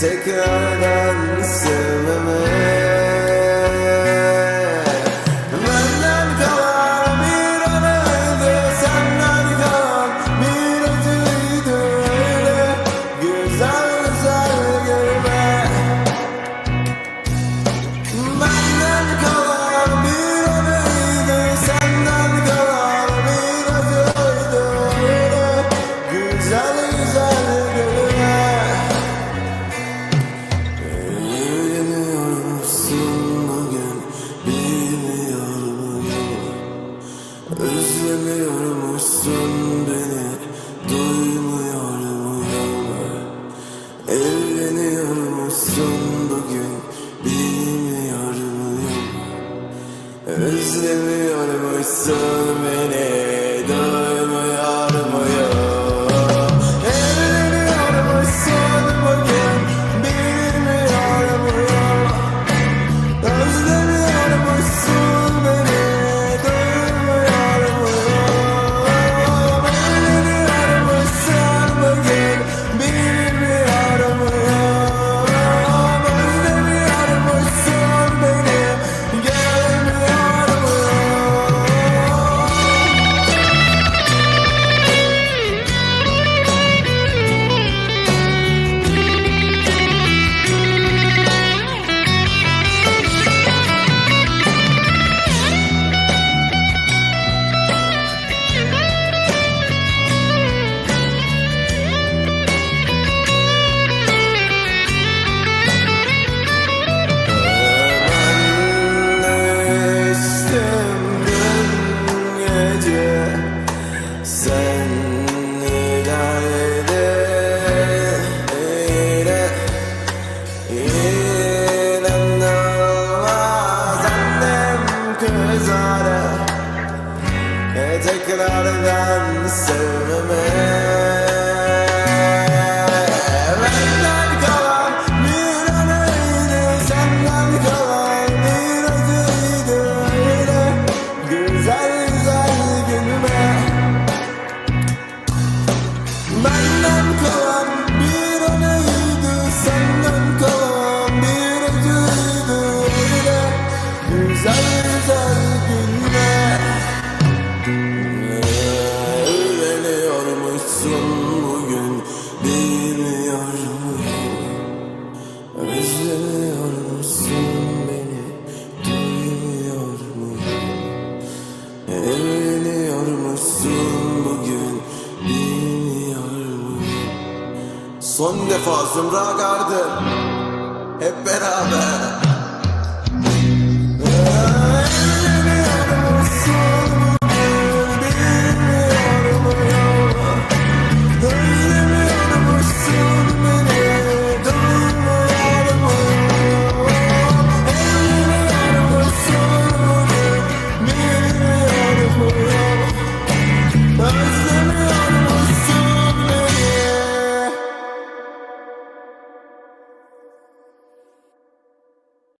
Tek öğren sevmemek Özlemiyormuşsun beni Duymuyor muyum Evleniyormuşsun bugün Bilmiyor muyum Özlemiyormuşsun beni Duymuyor get out of that and. Bugün Bilmiyor muyum Özlemiyormuşsun beni Duymuyor muyum Evleniyormuşsun bugün Bilmiyor muyum Son defa Zümra Garden Hep beraber